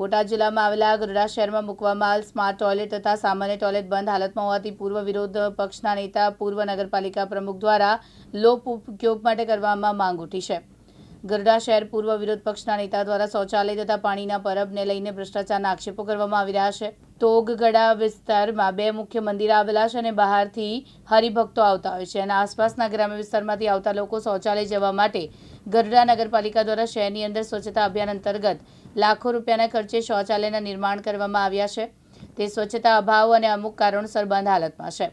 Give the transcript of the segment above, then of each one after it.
બોટાદ જિલ્લામાં આવેલા ગઢડા શહેરમાં મૂકવામાં આવેલ સ્માર્ટ ટોયલેટ તથા સામાન્ય ટોયલેટ બંધ હાલતમાં હોવાથી પૂર્વ વિરોધ પક્ષના નેતા પૂર્વ નગરપાલિકા પ્રમુખ દ્વારા લોપ ઉપયોગ માટે કરવામાં માંગ ઉઠી છે. ગરડા શહેર પૂર્વ વિરોધ પક્ષના નેતા દ્વારા શૌચાલય તથા પાણીના પરબને લઈને ભ્રષ્ટાચારના આક્ષેપો કરવામાં આવી રહ્યા છે. તોગગડા વિસ્તારમાં બે મુખ્ય મંદિર આવેલા છે અને બહારથી હરિભક્તો આવતા હોય છે. અને આસપાસના ગ્રામ્ય વિસ્તારમાંથી આવતા લોકો શૌચાલય જવા માટે ગઢડા નગરપાલિકા દ્વારા શહેરની અંદર સ્વચ્છતા અભિયાન અંતર્ગત લાખો રૂપિયાના ખર્ચે શૌચાલયના નિર્માણ કરવામાં આવ્યા છે. તે સ્વચ્છતા અભાવ અને અમુક કારણોસર બંધ હાલતમાં છે.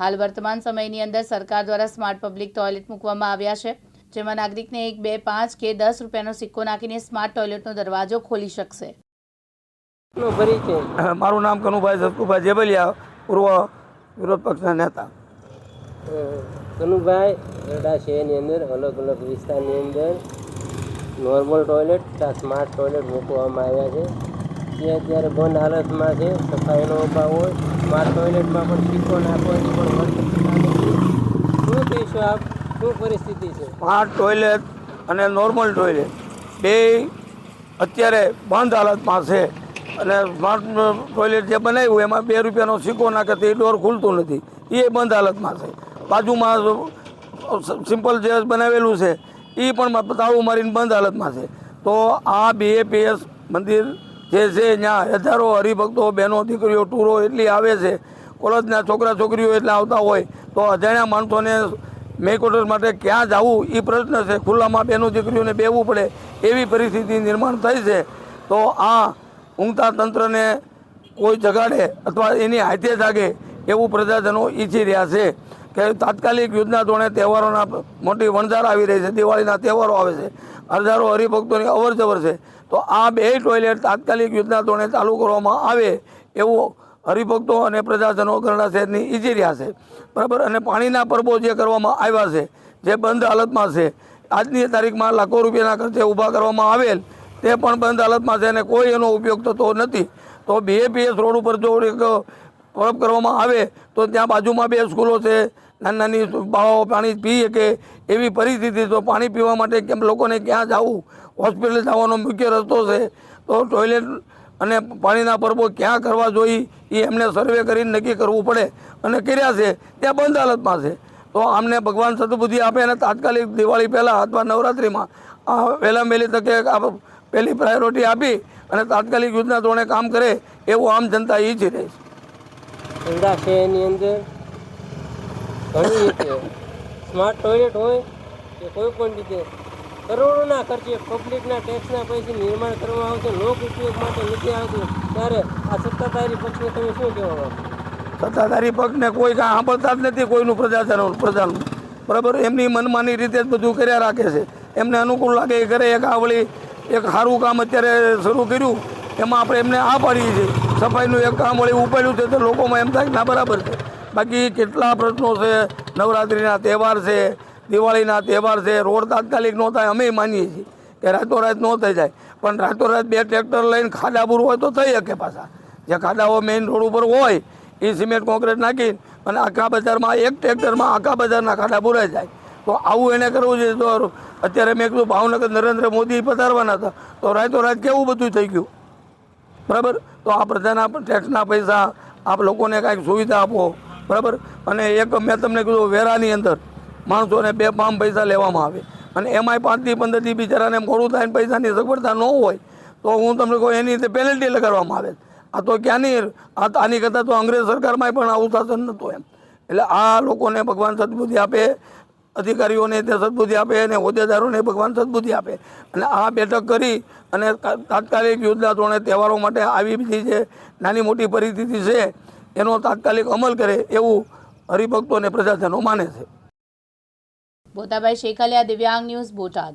હાલ વર્તમાન સમયની અંદર સરકાર દ્વારા સ્માર્ટ પબ્લિક ટોયલેટ મૂકવામાં આવ્યા છે, જેમાં નાગરિકને એક બે પાંચ કે દસ રૂપિયાનો સિક્કો નાખીને સ્માર્ટ ટોયલેટનો દરવાજો ખોલી શકશે. મારું નામ કનુભાઈ સસ્કુભાઈ જેબલિયા પૂર્વ વિરોધ પક્ષના નેતા. કનુભાઈ ગરડા શહેરની અંદર અલગ અલગ વિસ્તારની અંદર. નોર્મલ ટોયલેટ ત્યાં સ્માર્ટ ટોયલેટ મૂકવામાં આવ્યા છે. જે અત્યારે બંધ હાલતમાં છે સફાઈનો અભાવ હોય. સ્માર્ટ ટોયલેટમાં પણ સિક્કો નાખવાની પણ શું કહીશું આપ? શું પરિસ્થિતિ છે? સ્માર્ટ ટોયલેટ અને નોર્મલ ટોયલેટ બે અત્યારે બંધ હાલતમાં છે. અને સ્માર્ટ ટોયલેટ જે બનાવ્યું, એમાં બે રૂપિયાનો સિક્કો નાખે તે ડોર ખુલતું નથી. એ બંધ હાલતમાં છે. બાજુમાં સિમ્પલ જે બનાવેલું છે એ પણ તાળું મારીને બંધ હાલતમાં છે. તો આ બીએપીએસ મંદિર જે છે, ત્યાં હજારો હરિભક્તો, બહેનો, દીકરીઓ, ટૂરો એટલી આવે છે. કોલેજના છોકરા, છોકરીઓ એટલે આવતા હોય. તો અજાણ્યા માણસોને મેકોટર માટે ક્યાં જવું? એ પ્રશ્ન છે. ખુલ્લામાં બેનો દીકરીઓને બેવું પડે. એવી પરિસ્થિતિ નિર્માણ થઈ છે. તો આ ઊંઘતા તંત્રને કોઈ જગાડે અથવા એની હાથે જાગે એવું પ્રજાજનો ઈચ્છી રહ્યા છે કે તાત્કાલિક યોજના ધોરણે તહેવારોના મોટી વણઝાર આવી રહી છે, દિવાળીના તહેવારો આવે છે, હજારો હરિભક્તોની અવર જવર છે. તો આ બે ટોયલેટ તાત્કાલિક યોજના ધોરણે ચાલુ કરવામાં આવે એવું હરિભક્તો અને પ્રજાજનો ગરડા શહેરની ઈચ્છી રહ્યા છે. બરાબર? અને પાણીના પરબો જે કરવામાં આવ્યા છે, જે બંધ હાલતમાં છે, આજની તારીખમાં લાખો રૂપિયાના ખર્ચે ઊભા કરવામાં આવેલ તે પણ બંધ હાલતમાં છે અને કોઈ એનો ઉપયોગ થતો નથી. તો બીએપીએસ રોડ ઉપર જો એક પરબ કરવામાં આવે, તો ત્યાં બાજુમાં બે સ્કૂલો છે. નાની નાની બાળાઓ પાણી પી શકે એવી પરિસ્થિતિ. તો પાણી પીવા માટે કેમ લોકોને ક્યાં જવું? હોસ્પિટલ જવાનો મુખ્ય રસ્તો છે. તો ટોયલેટ અને પાણીના પરબો ક્યાં કરવા જોઈએ એ એમને સર્વે કરીને નક્કી કરવું પડે. અને કર્યા છે. ત્યાં બંધ હાલતમાં છે. તો આમને ભગવાન સદબુદ્ધિ આપે અને તાત્કાલિક દિવાળી પહેલાં અથવા નવરાત્રિમાં વહેલા વહેલી તકે આ પહેલી પ્રાયોરિટી આપી અને તાત્કાલિક યોજના ધોરણે કામ કરે એવું આમ જનતા ઈચ્છી રહી છે. એની શહેરની અંદર. ઘણી રીતે સ્માર્ટ ટોયલેટ હોય કે કોઈ પણ રીતે કરોડોના ખર્ચે પબ્લિકના ટેક્સના પૈસે નિર્માણ કરવામાં આવશે. લોક ઉપયોગ માટે નથી આવતું ત્યારે આ સત્તાધારી પક્ષને તમે શું કહેવા સત્તાધારી પક્ષને કોઈ કાંઈ સાંભળતા જ નથી કોઈનું પ્રજાજન પ્રજાનું. બરાબર? એમની મનમાની રીતે જ બધું કર્યા રાખે છે. એમને અનુકૂળ લાગે એ કરે એક આ વળી એક સારું કામ અત્યારે શરૂ કર્યું, એમાં આપણે એમને આ પાડીએ છીએ. સફાઈનું એક કામ વળી ઉપાડ્યું છે, તો લોકોમાં એમ થાય ના, બરાબર છે. બાકી કેટલા પ્રશ્નો છે, નવરાત્રિના તહેવાર છે, દિવાળીના તહેવાર છે, રોડ તાત્કાલિક ન થાય, અમે માનીએ છીએ કે રાતોરાત ન થઈ જાય. પણ રાતોરાત બે ટ્રેક્ટર લઈને ખાડા હોય તો થઈ શકે પાછા. જે ખાડાઓ મેઇન રોડ ઉપર હોય એ સિમેન્ટ કોન્ક્રીટ નાખીને અને આખા બજારમાં એક ટ્રેક્ટરમાં આખા બજારના ખાડા પૂરાઈ જાય. તો આવું એને કરવું જોઈએ તો અત્યારે મેં કીધું ભાવનગર નરેન્દ્ર મોદી પધારવાના હતા. તો રાતોરાત કેવું બધું થઈ ગયું? બરાબર? તો આ પ્રજાના ટેક્સના પૈસા, આપ લોકોને કાંઈક સુવિધા આપો. બરાબર? અને એક મેં તમને કીધું વેરાની અંદર માણસોને બે પામ પૈસા લેવામાં આવે. અને એમાંય પાંચથી પંદરથી બિચારાને મોડું થાય પૈસાની સગવડતા ન હોય, તો હું તમને કહું એની રીતે પેનલ્ટી લગાડવામાં આવે. આ તો ક્યાંની આ તો આની કરતાં તો અંગ્રેજ સરકારમાં પણ આવું શાસન નહોતું એમ. એટલે આ લોકોને ભગવાન સદબુદ્ધિ આપે અધિકારીઓને તે સદબુદ્ધિ આપે અને હોદ્દેદારોને ભગવાન સદબુદ્ધિ આપે. અને આ બેઠક કરી અને તાત્કાલિક યોજના ધોરણે તહેવારો માટે આવી બધી જે નાની મોટી પરિસ્થિતિ છે, એનો તાત્કાલિક અમલ કરે એવું હરિભક્તો અને પ્રજાજનો માને છે. બોતાભાઈ શેખાલિયા, દિવ્યાંગ ન્યૂઝ બોટાદ.